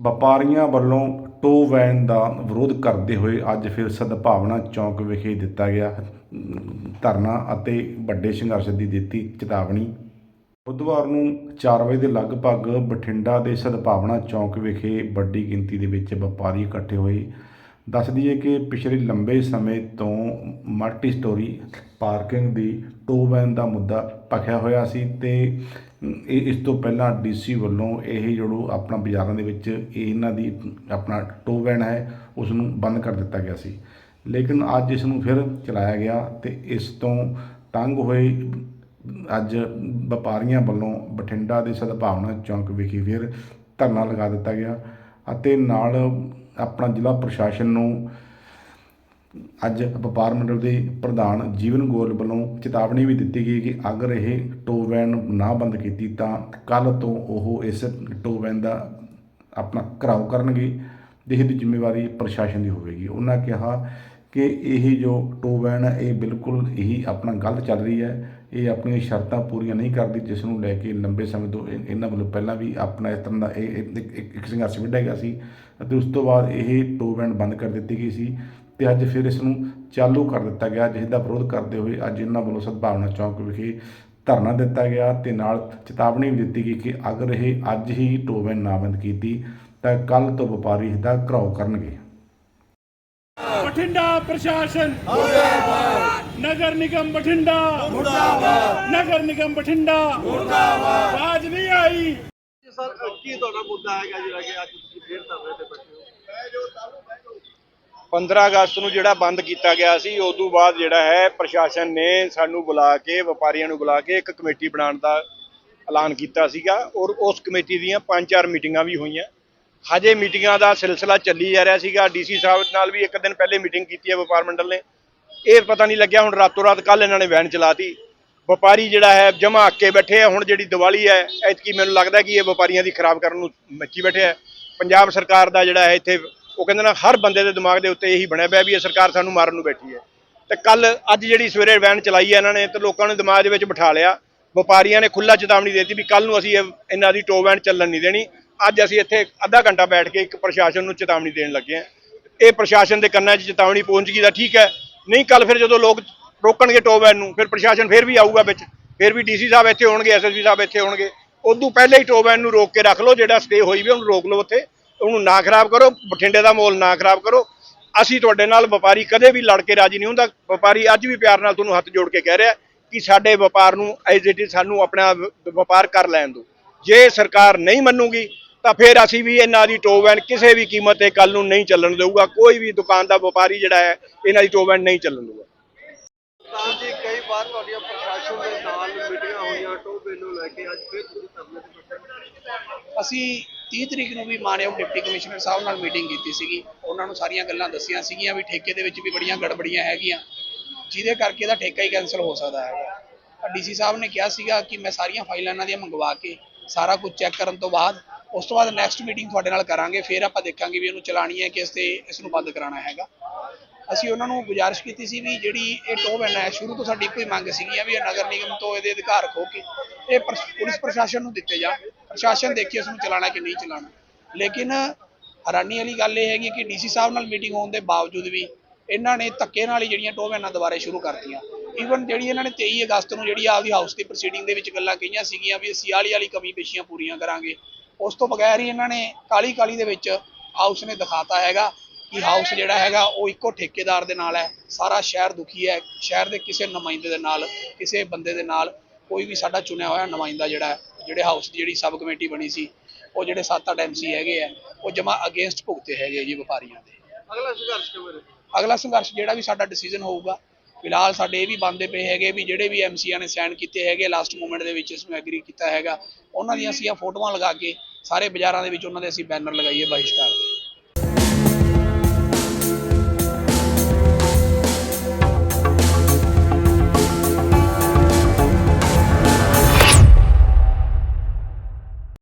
ਵਪਾਰੀਆਂ ਵੱਲੋਂ to van ਦਾ ਵਿਰੋਧ ਕਰਦੇ ਹੋਏ ਅੱਜ ਫਿਰ ਸਦਭਾਵਨਾ ਚੌਂਕ ਵਿਖੇ ਦਿੱਤਾ ਗਿਆ ਧਰਨਾ ਅਤੇ ਵੱਡੇ ਸੰਘਰਸ਼ ਦੀ ਦਿੱਤੀ ਚੇਤਾਵਨੀ। ਬੁੱਧਵਾਰ ਨੂੰ 4 ਵਜੇ ਦੇ ਲਗਭਗ ਬਠਿੰਡਾ ਦੇ ਸਦਭਾਵਨਾ ਚੌਂਕ ਵਿਖੇ ਵੱਡੀ ਗਿਣਤੀ ਦੇ ਵਿੱਚ ਵਪਾਰੀ ਇਕੱਠੇ ਹੋਏ। ਦੱਸ ਦਈਏ ਕਿ ਪਿਛਲੇ ਲੰਬੇ ਸਮੇਂ ਤੋਂ ਮਲਟੀ ਸਟੋਰੀ ਪਾਰਕਿੰਗ ਦੀ ਟੋ ਵੈਨ ਦਾ ਮੁੱਦਾ ਭਖਿਆ ਹੋਇਆ ਸੀ ਤੇ ਇਸ ਤੋਂ ਪਹਿਲਾਂ ਡੀਸੀ ਵੱਲੋਂ ਇਹ ਜਿਹੜੋ ਆਪਣਾ ਬਾਜ਼ਾਰਾਂ ਦੇ ਵਿੱਚ ਇਹਨਾਂ ਦੀ ਆਪਣਾ ਟੋ ਵੈਨ ਹੈ, ਉਸ ਨੂੰ ਬੰਦ ਕਰ ਦਿੱਤਾ ਗਿਆ ਸੀ। ਲੇਕਿਨ ਅੱਜ ਇਸ ਨੂੰ ਫਿਰ ਚਲਾਇਆ ਗਿਆ ਤੇ ਇਸ ਤੋਂ ਤੰਗ ਹੋਏ ਅੱਜ ਵਪਾਰੀਆਂ ਵੱਲੋਂ ਬਠਿੰਡਾ ਦੇ ਸਦਭਾਵਨਾ ਚੌਂਕ ਵਿਖੇ ਫਿਰ ਧਰਨਾ ਲਗਾ ਦਿੱਤਾ ਗਿਆ ਅਤੇ ਨਾਲ ਆਪਣਾ ਜ਼ਿਲ੍ਹਾ ਪ੍ਰਸ਼ਾਸਨ ਨੂੰ ਅੱਜ ਵਪਾਰ ਮੰਡਲ ਦੇ ਪ੍ਰਧਾਨ ਜੀਵਨ ਗੋਇਲ ਵੱਲੋਂ ਚੇਤਾਵਨੀ ਵੀ ਦਿੱਤੀ ਗਈ ਕਿ ਅਗਰ ਇਹ ਟੋ ਵੈਨ ਨਾ ਬੰਦ ਕੀਤੀ ਤਾਂ ਕੱਲ ਤੋਂ ਉਹ ਇਸ ਟੋ ਵੈਨ ਦਾ ਆਪਣਾ ਘਰਾਓ ਕਰਨਗੇ ਜਿਸ ਦੀ ਜ਼ਿੰਮੇਵਾਰੀ ਪ੍ਰਸ਼ਾਸਨ ਦੀ ਹੋਵੇਗੀ। ਉਹਨਾਂ ਕਿਹਾ ਕਿ ਇਹ ਜੋ ਟੋ ਵੈਨ ਹੈ, ਇਹ ਬਿਲਕੁਲ ਹੀ ਆਪਣਾ ਗਲਤ ਚੱਲ ਰਹੀ ਹੈ। ਇਹ ਆਪਣੀਆਂ ਸ਼ਰਤਾਂ ਪੂਰੀਆਂ ਨਹੀਂ ਕਰਦੀ, ਜਿਸ ਨੂੰ ਲੈ ਕੇ ਲੰਬੇ ਸਮੇਂ ਤੋਂ ਇਹ- ਇਹਨਾਂ ਵੱਲੋਂ ਪਹਿਲਾਂ ਵੀ ਆਪਣਾ ਇਸ ਤਰ੍ਹਾਂ ਦਾ ਇਹ, ਇੱਕ- ਇੱਕ ਇੱਕ ਸੰਘਰਸ਼ ਵਿੱਢਿਆ ਗਿਆ ਸੀ ਅਤੇ ਉਸ ਤੋਂ ਬਾਅਦ ਇਹ ਟੋ ਵੈਨ ਬੰਦ ਕਰ ਦਿੱਤੀ ਗਈ ਸੀ। ਤੇ ਅੱਜ ਫਿਰ ਇਸ ਨੂੰ ਚਾਲੂ ਕਰ ਦਿੱਤਾ ਗਿਆ ਜਿਸ ਦਾ ਵਿਰੋਧ ਕਰਦੇ ਹੋਏ ਅੱਜ ਇਹਨਾਂ ਵੱਲੋਂ ਸਦਭਾਵਨਾ ਚੌਂਕ ਵਿਖੇ ਧਰਨਾ ਦਿੱਤਾ ਗਿਆ ਤੇ ਨਾਲ ਚੇਤਾਵਨੀ ਵੀ ਦਿੱਤੀ ਗਈ ਕਿ ਅਗਰ ਇਹ ਅੱਜ ਹੀ ਟੋ ਵੈਨ ਨਾ ਬੰਦ ਕੀਤੀ ਤਾਂ ਕੱਲ ਤੋਂ ਵਪਾਰੀ ਇਸ ਦਾ ਘਰਾਓ ਕਰਨਗੇ। ਬਠਿੰਡਾ ਪ੍ਰਸ਼ਾਸਨ ਮੁਰਦਾਬਾਦ। ਨਗਰ ਨਿਗਮ ਬਠਿੰਡਾ। ਮੁਰਦਾਬਾਦ। ਨਗਰ ਨਿਗਮ ਬਠਿੰਡਾ। ਮੁਰਦਾਬਾਦ। ਆਜ ਨਹੀਂ ਆਈ। ਜੀ ਸਰ ਕੀ ਤੁਹਾਡਾ ਮੁੱਦਾ ਹੈਗਾ ਜਿਹੜਾ ਕਿ ਅੱਜ ਤੁਸੀਂ ਫੇਰ ਧਰਨੇ ਤੇ 15 ਅਗਸਤ ਨੂੰ ਜਿਹੜਾ ਬੰਦ ਕੀਤਾ ਗਿਆ ਸੀ ਉਸ ਤੋਂ ਬਾਅਦ ਜਿਹੜਾ ਹੈ ਪ੍ਰਸ਼ਾਸਨ ਨੇ ਸਾਨੂੰ ਬੁਲਾ ਕੇ, ਵਪਾਰੀਆਂ ਨੂੰ ਬੁਲਾ ਕੇ ਇੱਕ ਕਮੇਟੀ ਬਣਾਉਣ ਦਾ ਐਲਾਨ ਕੀਤਾ ਸੀਗਾ ਔਰ ਉਸ ਕਮੇਟੀ ਦੀਆਂ ਪੰਜ ਚਾਰ ਮੀਟਿੰਗਾਂ ਵੀ ਹੋਈਆਂ। ਹਜੇ ਮੀਟਿੰਗਾਂ ਦਾ ਸਿਲਸਿਲਾ ਚੱਲੀ ਜਾ ਰਿਹਾ ਸੀਗਾ। ਡੀਸੀ ਸਾਹਿਬ ਨਾਲ ਵੀ ਇੱਕ ਦਿਨ ਪਹਿਲੇ ਮੀਟਿੰਗ ਕੀਤੀ ਹੈ ਵਪਾਰ ਮੰਡਲ ਨੇ। ਇਹ ਪਤਾ ਨਹੀਂ ਲੱਗਿਆ, ਹੁਣ ਰਾਤੋਂ ਰਾਤ ਕੱਲ ਇਹਨਾਂ ਨੇ ਵੈਨ ਚਲਾਤੀ। ਵਪਾਰੀ ਜਿਹੜਾ ਹੈ ਜਮਾ ਅੱਕੇ ਬੈਠੇ ਆ। ਹੁਣ ਜਿਹੜੀ ਦੀਵਾਲੀ ਹੈ, ਐਤਕੀ ਮੈਨੂੰ ਲੱਗਦਾ ਕਿ ਇਹ ਵਪਾਰੀਆਂ ਦੀ ਖਰਾਬ ਕਰਨ ਨੂੰ ਮੱਚੀ ਬੈਠੇ ਆ। ਪੰਜਾਬ ਸਰਕਾਰ ਦਾ ਜਿਹੜਾ ਹੈ ਇੱਥੇ ਉਹ ਕਹਿੰਦੇ ਨਾ ਹਰ ਬੰਦੇ ਦੇ ਦਿਮਾਗ ਦੇ ਉੱਤੇ ਇਹੀ ਬਣਿਆ ਪਿਆ ਵੀ ਇਹ ਸਰਕਾਰ ਸਾਨੂੰ ਮਾਰਨ ਨੂੰ ਬੈਠੀ ਹੈ। ਤੇ ਕੱਲ ਅੱਜ ਜਿਹੜੀ ਸਵੇਰੇ ਵੈਨ ਚਲਾਈ ਹੈ ਇਹਨਾਂ ਨੇ ਤੇ ਲੋਕਾਂ ਨੂੰ ਦਿਮਾਗ ਦੇ ਵਿੱਚ ਬਿਠਾ ਲਿਆ। ਵਪਾਰੀਆਂ ਨੇ ਖੁੱਲਾ ਚੇਤਾਵਨੀ ਦੇ ਦਿੱਤੀ ਵੀ ਕੱਲ ਨੂੰ ਅਸੀਂ ਇਹ ਇਹਨਾਂ ਦੀ ਟੋ ਵੈਨ ਚੱਲਣ ਨਹੀਂ ਦੇਣੀ। ਅੱਜ ਅਸੀਂ ਇੱਥੇ ਅੱਧਾ ਘੰਟਾ ਬੈਠ ਕੇ ਇੱਕ ਪ੍ਰਸ਼ਾਸਨ ਨੂੰ ਚੇਤਾਵਨੀ ਦੇਣ ਲੱਗੇ ਹਾਂ। ਇਹ ਪ੍ਰਸ਼ਾਸਨ ਦੇ ਕੰਨਾਂ 'ਚ ਚੇਤਾਵਨੀ ਪਹੁੰਚ ਗਈ ਤਾਂ ਠੀਕ ਹੈ। ਨਹੀਂ ਕੱਲ ਫਿਰ ਜਦੋਂ ਲੋਕ ਰੋਕਣਗੇ ਟੋ ਵੈਨ ਨੂੰ, ਫਿਰ ਪ੍ਰਸ਼ਾਸਨ ਫਿਰ ਵੀ ਆਊਗਾ ਵਿੱਚ। ਫਿਰ ਵੀ ਡੀਸੀ ਸਾਹਿਬ ਇੱਥੇ ਹੋਣਗੇ ਐਸਐਸਪੀ ਸਾਹਿਬ ਇੱਥੇ ਹੋਣਗੇ। ਉਦੋਂ ਪਹਿਲੇ ਹੀ ਟੋ ਵੈਨ ਨੂੰ ਰੋਕ ਕੇ ਰੱਖ ਲਓ, ਜਿਹੜਾ ਸਟੇ ਹੋਈ ਵੀ ਉਹਨੂੰ ਰੋਕ ਲਓ ਉੱਥੇ। ਉਹਨੂੰ ਨਾ ਖਰਾਬ ਕਰੋ, ਬਠਿੰਡੇ ਦਾ ਮਾਹੌਲ ਨਾ ਖਰਾਬ ਕਰੋ। ਅਸੀਂ ਤੁਹਾਡੇ ਨਾਲ ਵਪਾਰੀ ਕਦੇ ਵੀ ਲੜ ਕੇ ਰਾਜੀ ਨਹੀਂ ਹੁੰਦਾ। ਵਪਾਰੀ ਅੱਜ ਵੀ ਪਿਆਰ ਨਾਲ ਤੁਹਾਨੂੰ ਹੱਥ ਜੋੜ ਕੇ ਕਹਿ ਰਿਹਾ ਕਿ ਸਾਡੇ ਵਪਾਰ ਨੂੰ ਐਜ਼ ਇਟ ਇਜ਼ ਸਾਨੂੰ ਆਪਣਾ ਵਪਾਰ ਕਰ ਲੈਣ ਦਿਓ। ਜੇ ਸਰਕਾਰ ਨਹੀਂ ਮੰਨੂਗੀ, ਤਾਂ ਫਿਰ ਅਸੀਂ ਵੀ ਇਹਨਾਂ ਦੀ ਟੋਵੈਨ ਕਿਸੇ ਵੀ ਕੀਮਤ ਤੇ ਕੱਲ ਨੂੰ ਨਹੀਂ ਚੱਲਣ ਦੇਊਗਾ। ਕੋਈ ਵੀ ਦੁਕਾਨ ਦਾ ਵਪਾਰੀ ਜਿਹੜਾ ਹੈ, ਇਹਨਾਂ ਦੀ ਟੋਵੈਨ ਨਹੀਂ ਚੱਲਣ ਦੇਊਗਾ। ਤਾਂ ਜੀ, ਕਈ ਵਾਰ ਤੁਹਾਡੀਆਂ ਪ੍ਰਸ਼ਾਸਨ ਦੇ ਨਾਲ ਮੀਟਿੰਗਾਂ ਹੋਈਆਂ ਟੋਬੇ ਨੂੰ ਲੈ ਕੇ ਅੱਜ ਫੇਰ ਤੁਸੀਂ ਧਰਨੇ ਤੇ ਬੈਠੇ ਹੋ। ਅਸੀਂ 30 ਤਰੀਕ ਨੂੰ ਵੀ ਮਾਨਯੋਗ ਡਿਪਟੀ ਕਮਿਸ਼ਨਰ ਸਾਹਿਬ ਨਾਲ ਮੀਟਿੰਗ ਕੀਤੀ ਸੀਗੀ। ਉਹਨਾਂ ਨੂੰ ਸਾਰੀਆਂ ਗੱਲਾਂ ਦੱਸੀਆਂ ਸੀਗੀਆਂ ਵੀ ਠੇਕੇ ਦੇ ਵਿੱਚ ਵੀ ਬੜੀਆਂ ਗੜਬੜੀਆਂ ਹੈਗੀਆਂ। ਜਿਹਦੇ ਕਰਕੇ ਇਹਦਾ ਠੇਕਾ ਹੀ ਕੈਨਸਲ ਹੋ ਸਕਦਾ ਹੈਗਾ। ਡੀਸੀ ਸਾਹਿਬ ਨੇ ਕਿਹਾ ਸੀਗਾ ਕਿ ਮੈਂ ਸਾਰੀਆਂ ਫਾਈਲਾਂ ਇਹਨਾਂ ਦੀਆਂ ਮੰਗਵਾ ਕੇ ਸਾਰਾ ਕੁਝ ਚੈੱਕ ਕਰਨ ਤੋਂ ਬਾਅਦ ਉਸ ਤੋਂ ਬਾਅਦ ਨੈਕਸਟ ਮੀਟਿੰਗ ਤੁਹਾਡੇ ਨਾਲ ਕਰਾਂਗੇ। ਫਿਰ ਆਪਾਂ ਦੇਖਾਂਗੇ ਵੀ ਇਹਨੂੰ ਚਲਾਣੀ ਹੈ ਕਿ ਇਸ ਤੇ ਇਸ ਨੂੰ ਬੰਦ ਕਰਾਉਣਾ ਹੈਗਾ। ਅਸੀਂ ਉਹਨਾਂ ਨੂੰ ਗੁਜ਼ਾਰਿਸ਼ ਕੀਤੀ ਸੀ ਵੀ ਜਿਹੜੀ ਇਹ ਟੋਹ ਵੈਨ ਹੈ, ਸ਼ੁਰੂ ਤੋਂ ਸਾਡੀ ਇੱਕੋ ਹੀ ਮੰਗ ਸੀਗੀ ਵੀ ਇਹ ਨਗਰ ਨਿਗਮ ਤੋਂ ਇਹਦੇ ਅਧਿਕਾਰ ਖੋ ਕੇ ਇਹ ਪਰ- ਪੁਲਿਸ ਪ੍ਰਸ਼ਾਸਨ ਨੂੰ ਦਿੱਤੇ ਜਾਣ। ਪ੍ਰਸ਼ਾਸਨ ਦੇਖੇ ਇਸ ਨੂੰ ਚਲਾਣਾ ਕਿ ਨਹੀਂ ਚਲਾਣਾ। ਲੇਕਿਨ ਹੈਰਾਨੀ ਵਾਲੀ ਗੱਲ ਇਹ ਹੈਗੀ ਕਿ ਡੀਸੀ ਸਾਹਿਬ ਨਾਲ ਮੀਟਿੰਗ ਹੋਣ ਦੇ ਬਾਵਜੂਦ ਵੀ ਇਹਨਾਂ ਨੇ ਧੱਕੇ ਨਾਲ ਹੀ ਜਿਹੜੀਆਂ ਟੋਵੈਨਾਂ ਦੁਬਾਰੇ ਸ਼ੁਰੂ ਕਰਤੀਆਂ। ਈਵਨ ਜਿਹੜੀ ਇਹਨਾਂ ਨੇ 23 ਅਗਸਤ ਨੂੰ ਜਿਹੜੀ ਆਪਦੀ ਹਾਊਸ ਦੀ ਪ੍ਰੋਸੀਡਿੰਗ ਦੇ ਵਿੱਚ ਗੱਲਾਂ ਕਹੀਆਂ ਸੀਗੀਆਂ ਵੀ ਅਸੀਂ ਆਲੀ ਵਾਲੀ ਕਮੀ ਪੇਸ਼ੀਆਂ ਪੂਰੀਆਂ ਕਰਾਂਗੇ। ਉਸ ਤੋਂ ਬਗੈਰ ਹੀ ਇਹਨਾਂ ਨੇ ਕਾਲੀ ਕਾਲੀ ਦੇ ਵਿੱਚ ਹਾਊਸ ਨੇ ਦਿਖਾਤਾ ਹੈਗਾ ਕਿ ਹਾਊਸ ਜਿਹੜਾ ਹੈਗਾ ਉਹ ਇੱਕੋ ਠੇਕੇਦਾਰ ਦੇ ਨਾਲ ਹੈ। ਸਾਰਾ ਸ਼ਹਿਰ ਦੁਖੀ ਹੈ। ਸ਼ਹਿਰ ਦੇ ਕਿਸੇ ਨੁਮਾਇੰਦੇ ਦੇ ਨਾਲ, ਕਿਸੇ ਬੰਦੇ ਦੇ ਨਾਲ ਕੋਈ ਵੀ ਸਾਡਾ ਚੁਣਿਆ ਹੋਇਆ ਨੁਮਾਇੰਦਾ ਜਿਹੜਾ ਹੈ ਜਿਹੜੇ ਹਾਊਸ ਦੀ ਜਿਹੜੀ ਸਬ ਕਮੇਟੀ ਬਣੀ ਸੀ ਉਹ ਜਿਹੜੇ 7-8 ਐਮਸੀ ਹੈਗੇ ਆ ਉਹ ਜਮਾ ਅਗੇਂਸਟ ਭੁਗਤੇ ਹੈਗੇ ਜੀ ਵਪਾਰੀਆਂ ਦੇ। ਅਗਲਾ ਸੰਘਰਸ਼ ਕਿਵੇਂ ਅਗਲਾ ਸੰਘਰਸ਼ ਜਿਹੜਾ ਵੀ ਸਾਡਾ ਡਿਸੀਜਨ ਹੋਊਗਾ ਫਿਲਹਾਲ ਸਾਡੇ ਇਹ ਵੀ ਬੰਦੇ ਪਏ ਹੈਗੇ ਵੀ ਜਿਹੜੇ ਵੀ ਐਮਸੀਆਂ ਨੇ ਸਾਈਨ ਕੀਤੇ ਹੈਗੇ ਲਾਸਟ ਮੂਮੈਂਟ ਦੇ ਵਿੱਚ ਇਸ ਨੂੰ ਐਗਰੀ ਕੀਤਾ ਹੈਗਾ ਉਹਨਾਂ ਦੀਆਂ ਅਸੀਂ ਆ ਫੋਟੋਆਂ ਲਗਾ ਕੇ ਸਾਰੇ ਬਾਜ਼ਾਰਾਂ ਦੇ ਵਿੱਚ ਉਹਨਾਂ ਦੇ ਅਸੀਂ ਬੈਨਰ ਲਗਾਈਏ ਬਹਿਸ਼ਕਾਰ ਦੇ।